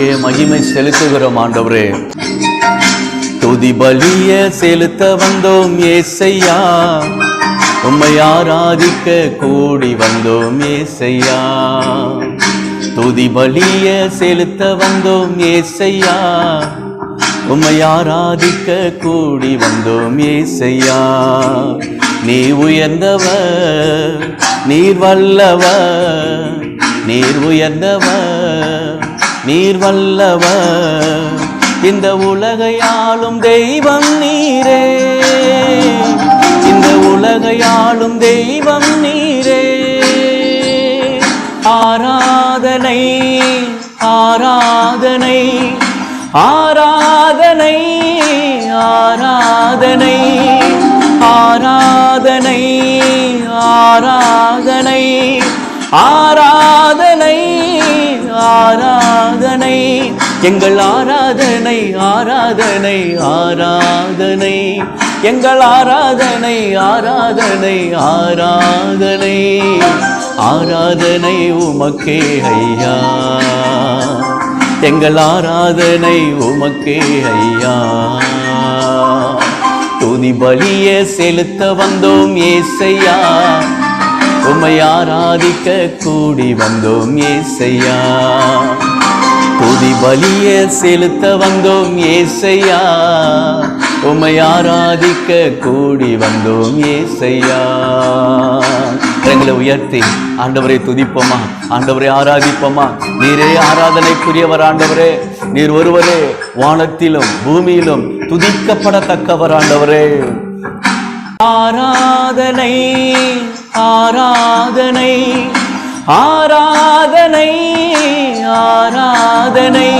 உமக்கே மகிமை செலுத்துகிறோம் ஆண்டவரே. துதி பலிய செலுத்த வந்தோம் ஏசையா. உம்மை ஆராதிக்க கூடி வந்தோம் ஏசையா. துதி பலிய செலுத்த வந்தோம் ஏசையா. உம்மை ஆராதிக்க கூடி வந்தோம் ஏசையா. நீ உயர்ந்தவர் நீர் வல்லவர் நீர் உயர்ந்தவர். நீர் வல்லவர் இந்த உலகையாளும் தெய்வம் நீரே. இந்த உலகையாளும் தெய்வம் நீரே. ஆராதனை ஆராதனை ஆராதனை ஆராதனை ஆராதனை ஆராதனை ஆராதனை ஆரா ஆராதனை. எங்கள் ஆராதனை ஆராதனை ஆராதனை. எங்கள் ஆராதனை ஆராதனை ஆராதனை. ஆராதனை உமக்கே ஐயா. எங்கள் ஆராதனை உமக்கே ஐயா. துதி பலிய செலுத்த வந்தோம் ஏசையா. உம்மை ஆராதிக்க கூடி வந்தோம் ஏசையா. துதி பலிய செலுத்த வந்தோம் ஏசையா. உமை ஆராதிக்க கூடி வந்தோம் ஏசையா. எங்களை உயர்த்தி ஆண்டவரை துதிப்போமா? ஆண்டவரை ஆராதிப்போமா? நீரே ஆராதனைக்குரியவர் ஆண்டவரே. நீர் ஒருவரே வானத்திலும் பூமியிலும் துதிக்கப்படத்தக்கவர் ஆண்டவரே. ஆராதனை ஆராதனை ஆராதனை. ஆராதனை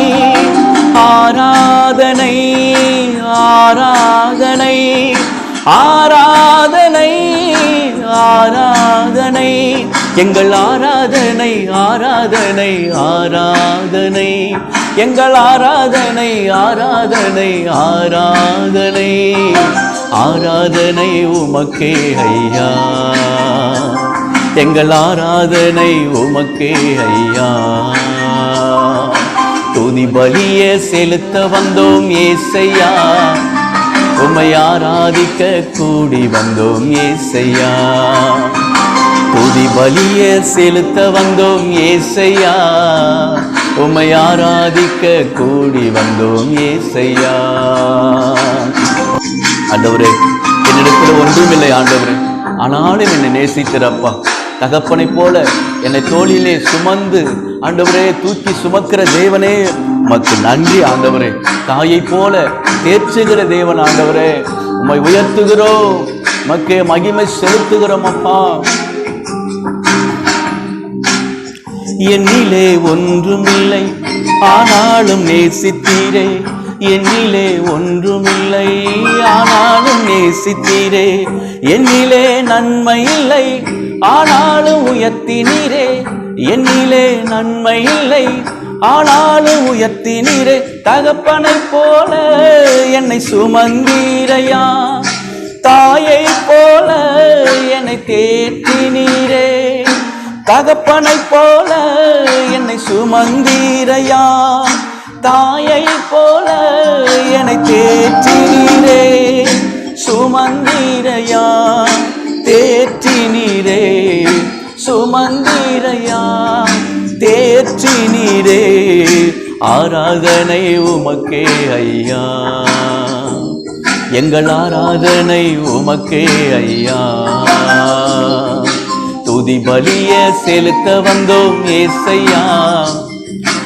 ஆராதனை ஆராதனை ஆராதனை ஆராதனை. எங்கள் ஆராதனை ஆராதனை ஆராதனை. எங்கள் ஆராதனை ஆராதனை ஆராதனை. ஆராதனை உமக்கே ஐயா. எங்கள் ஆராதனை உமக்கே ஐயா. துதி பலிய செலுத்த வந்தோம் ஏசையா. உம்மை ஆராதிக்க கூடி வந்தோம் ஏசையா. துதி பலிய செலுத்த வந்தோம் ஏசையா. உம்மை ஆராதிக்க கூடி வந்தோம் ஏசையா. ஆண்டவரே என்னிடத்தில் ஒன்றும் இல்லை ஆண்டவரே. ஆனாலும் என்னை நேசித்திரப்பா தகப்பனை போல என்னை தோளிலே சுமந்து ஆண்டவரே தூக்கி சுமக்கிற தேவனே மக்கு நன்றி ஆண்டவரே. தாயை போல தேற்றுகிற தேவன் ஆண்டவரே. உம்மை உயர்த்துகிறோம். மக்கே மகிமை செலுத்துகிறோம் அப்பா. என்னிலே ஒன்றுமில்லை ஆனாலும் நேசித்தீரே. என்னிலே ஒன்றுமில்லை ஆனாலும் நேசித்தீரே. என்னிலே நன்மை இல்லை ஆனாலும் உயர்த்தினீரே. என்னிலே நன்மை இல்லை. ஆனாலும் உயர்த்தினீரே தகப்பனை போல என்னை சுமந்தீரையா? தாயை போல என்னை தேற்றினீரே தகப்பனை போல என்னை சுமந்தீரையா? தாயை போல என்னை தேற்றினீரே சுமந்தீரையா? தேற்றினீரே. சுமந்தீரையா தேற்றினீரே ஆராதனை உமக்கே ஐயா. எங்கள் ஆராதனை உமக்கே ஐயா. துதி பலிய செலுத்த வந்தோம் ஏசையா.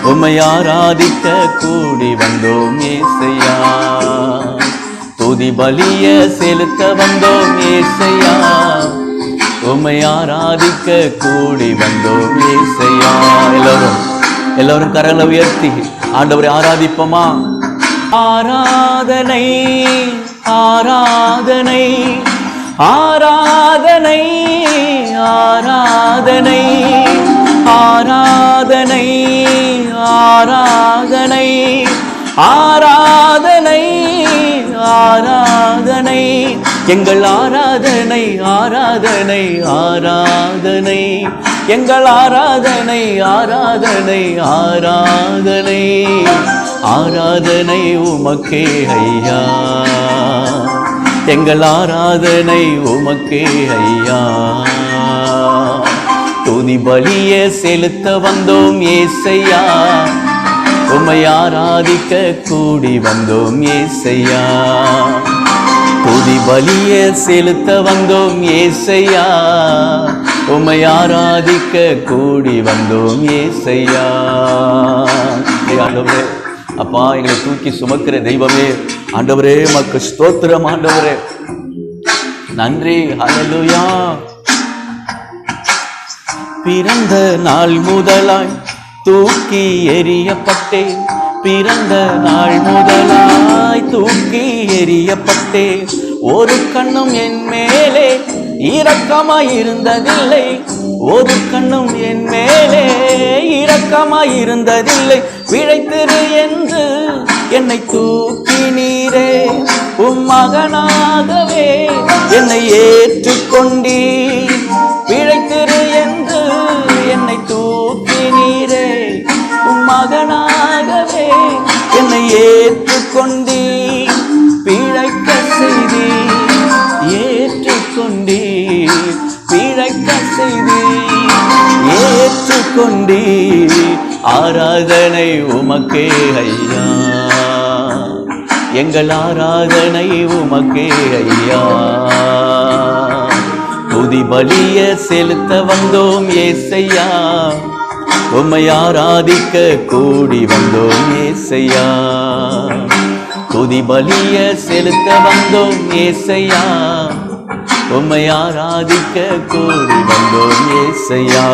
உம்மை ஆராதிக்க கூடி வந்தோம் ஏசையா. துதி பலிய செலுத்த வந்தோம் ஏசையா. உம்மை ஆராதிக்க கூடி வந்தோம் ஏசையா. எல்லாரும் எல்லாரும் கரங்களை உயர்த்தி ஆண்டவரை ஆராதிப்போமா? ஆராதனை ஆராதனை ஆராதனை ஆராதனை ஆராதனை ஆராதனை ஆராதனை ஆராதனை. எங்கள் ஆராதனை ஆராதனை ஆராதனை. எங்கள் ஆராதனை ஆராதனை ஆராதனை. ஆராதனை உமக்கே ஐயா. எங்கள் ஆராதனை உமக்கே ஐயா. துதி பலிய செலுத்த வந்தோம் ஏசையா. உமை ஆராதிக்க கூடி வந்தோம் ஏசையா. துதி பலிய செலுத்த வந்தோம் ஏசையா. உம்மை ஆராதிக்க கூடி வந்தோம் ஏசையா. ஆண்டவரே அப்பா எங்களை தூக்கி சுமக்கிற தெய்வமே ஆண்டவரே மக்கு ஸ்தோத்திரம் ஆண்டவரே. நன்றி ஹலலுயா பிறந்த நாள் முதலாய் தூக்கி எரியப்பட்டேன் பிறந்த நாள் முதலாய் தூக்கி எரியப்பட்டேன் ஒரு கண்ணும் என் மேலே இரக்கமாய் இருந்ததில்லை ஒரு கண்ணும் என் மேலே இரக்கமாய் இருந்ததில்லை பிழைத்திரு என்று என்னை தூக்கி நீரே. உம் மகனாகவே என்னை ஏற்றுக்கொண்டீர். கொண்டி ஆராதனை உமக்கே ஐயா. எங்கள் ஆராதனை உமக்கே ஐயா. துதி பலிய செலுத்த வந்தோம் ஏசையா. உம்மை ஆராதிக்க கூடி வந்தோம் ஏசையா. துதி பலிய செலுத்த வந்தோம் ஏசையா. உம்மை ஆராதிக்க கோரி வந்தோம் ஏசையா.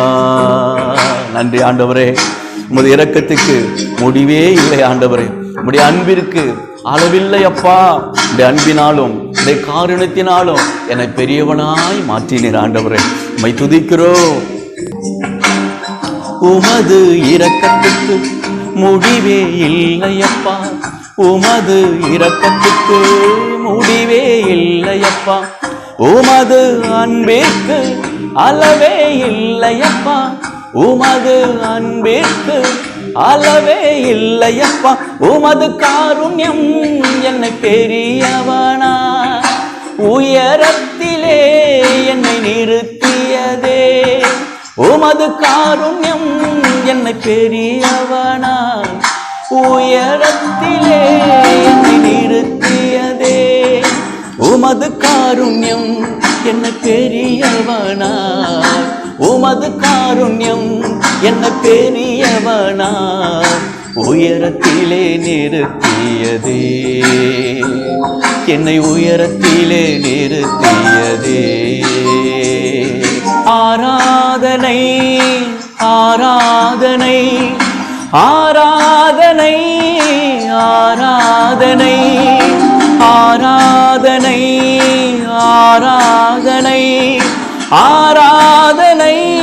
நன்றி ஆண்டவரே. உமது இறக்கத்துக்கு முடிவே இல்லை ஆண்டவரே. உடைய அன்பிற்கு அளவில்லை அப்பா. உடைய அன்பினாலும் உடைய காரணத்தினாலும் என்னை பெரியவனாய் மாற்றினீர் ஆண்டவரே. உம்மை துதிக்கிறோம். உமது இரக்கத்துக்கு முடிவே இல்லையப்பா உமது இரக்கத்துக்கு முடிவே இல்லையப்பா உமது அன்பிற்கு அளவே இல்லையப்பா. உமது அன்பிற்கு அளவே இல்லையப்பா. உமது காருண்யம் என்னை பெரியவனா. உயரத்திலே என்னை நிறுத்தியதே. உமது காருண்யம் என்னை பெரியவனா. உயரத்திலே என்னை நிறுத்தியதே உமது காருண்யம் என்ன பெரியவனார் உமது காருண்யம் என்ன பெரியவனார் உயரத்திலே நிறுத்தியதே. என்னை உயரத்திலே நிறுத்தியதே. ஆராதனை ஆராதனை ஆராதனை ஆராதனை ஆரா ஆராதனை ஆராதனை ஆராதனை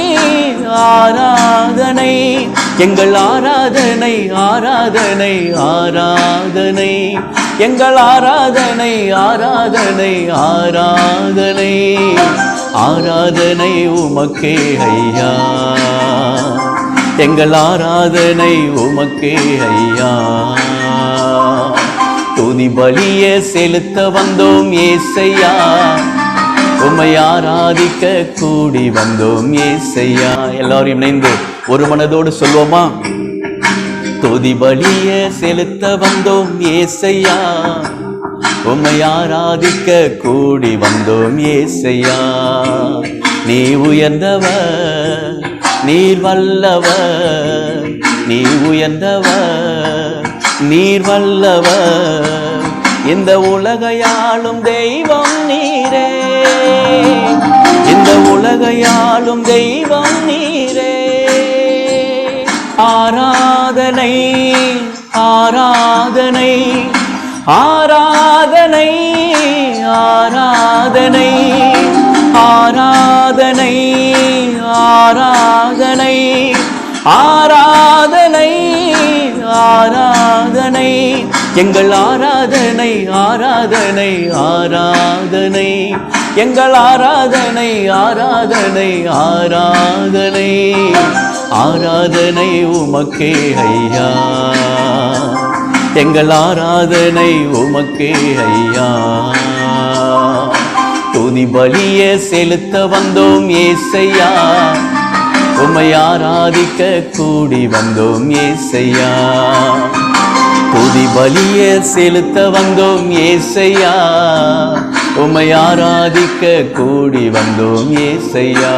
ஆராதனை. எங்கள் ஆராதனை ஆராதனை ஆராதனை. எங்கள் ஆராதனை ஆராதனை ஆராதனை. ஆராதனை உமக்கே ஐயா. எங்கள் ஆராதனை உமக்கே ஐயா. துதி பலிய செலுத்த வந்தோம் ஏசையா. உம்மை ஆராதிக்க கூடி வந்தோம் ஏசையா. எல்லாரும் இணைந்து ஒரு மனதோடு சொல்வோமா? துதி பலிய செலுத்த வந்தோம் ஏசையா. உம்மை ஆராதிக்க கூடி வந்தோம் ஏசையா. நீ உயர்ந்தவர் நீர் வல்லவர் நீ உயர்ந்தவர். நீர் வல்லவர் இந்த உலகையாளும் தெய்வம் நீரே. இந்த உலகையாளும் தெய்வம் நீரே. ஆராதனை ஆராதனை ஆராதனை ஆராதனை ஆராதனை ஆராதனை ஆரா ஆராதனை. எங்கள் ஆராதனை ஆராதனை ஆராதனை. எங்கள் ஆராதனை ஆராதனை ஆராதனை. ஆராதனை உமக்கே ஐயா. எங்கள் ஆராதனை உமக்கே ஐயா. துதி பலிய செலுத்த வந்தோம் ஏசையா. உம்மை ஆராதிக்க கூடி வந்தோம் ஏசையா. துதி பலிய செலுத்த வந்தோம் ஏசையா. உம்மை ஆராதிக்க கூடி வந்தோம் ஏசையா.